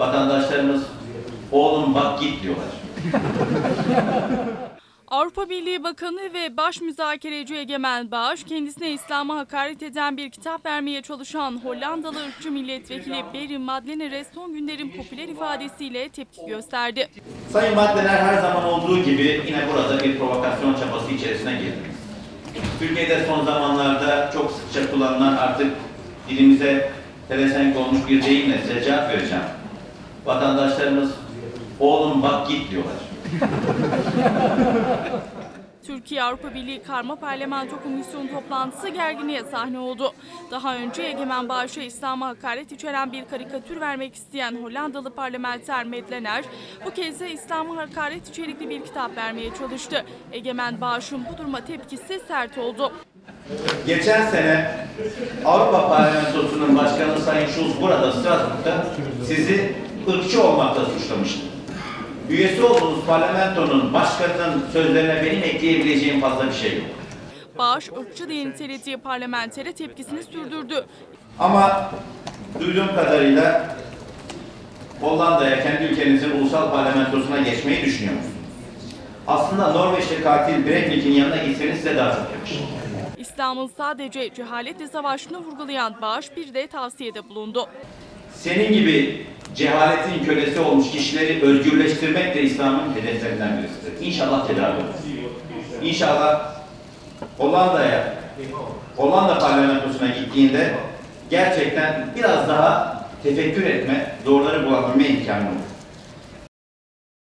Vatandaşlarımız oğlum bak git diyorlar. Avrupa Birliği Bakanı ve baş müzakereci Egemen Bağış, kendisine İslam'a hakaret eden bir kitap vermeye çalışan Hollandalı ırkçı milletvekili Berry Madlener'e son günlerin popüler ifadesiyle tepki gösterdi. Sayın Maddener her zaman olduğu gibi yine burada bir provokasyon çabası içerisine girdiniz. Türkiye'de son zamanlarda çok sıkça kullanılan artık dilimize pelesenk olmuş bir deyimle size cevap vereceğim. Vatandaşlarımız oğlum bak git diyorlar. Türkiye Avrupa Birliği Karma Parlamento Komisyonu toplantısı gerginliğe sahne oldu. Daha önce Egemen Bağış'a İslam'a hakaret içeren bir karikatür vermek isteyen Hollandalı parlamenter Medlener, bu kez de İslam'a hakaret içerikli bir kitap vermeye çalıştı. Egemen Bağış'ın bu duruma tepkisi sert oldu. Geçen sene Avrupa Parlamentosu'nun başkanı Sayın Schulz burada Strasbourg'da sizi ırkçı olmakla suçlamıştı. Üyesi olduğunuz parlamentonun başkanının sözlerine benim ekleyebileceğim fazla bir şey yok. Bağış, ırkçı diye nitelediği parlamentere tepkisini sürdürdü. Ama duyduğum kadarıyla Hollanda'ya, kendi ülkenizin ulusal parlamentosuna geçmeyi düşünüyor musunuz? Aslında Norveçli katil Breivik'in yanına gitseniz size daha çok yakışır. İslam'ın sadece cehaletle savaşını vurgulayan Bağış bir de tavsiyede bulundu. Senin gibi cehaletin kölesi olmuş kişileri özgürleştirmek de İslam'ın hedeflerinden birisidir. İnşallah tedavi olur. İnşallah Hollanda'ya, Hollanda parlamentosuna gittiğinde gerçekten biraz daha tefekkür etme, doğruları bulabilme imkanı olur.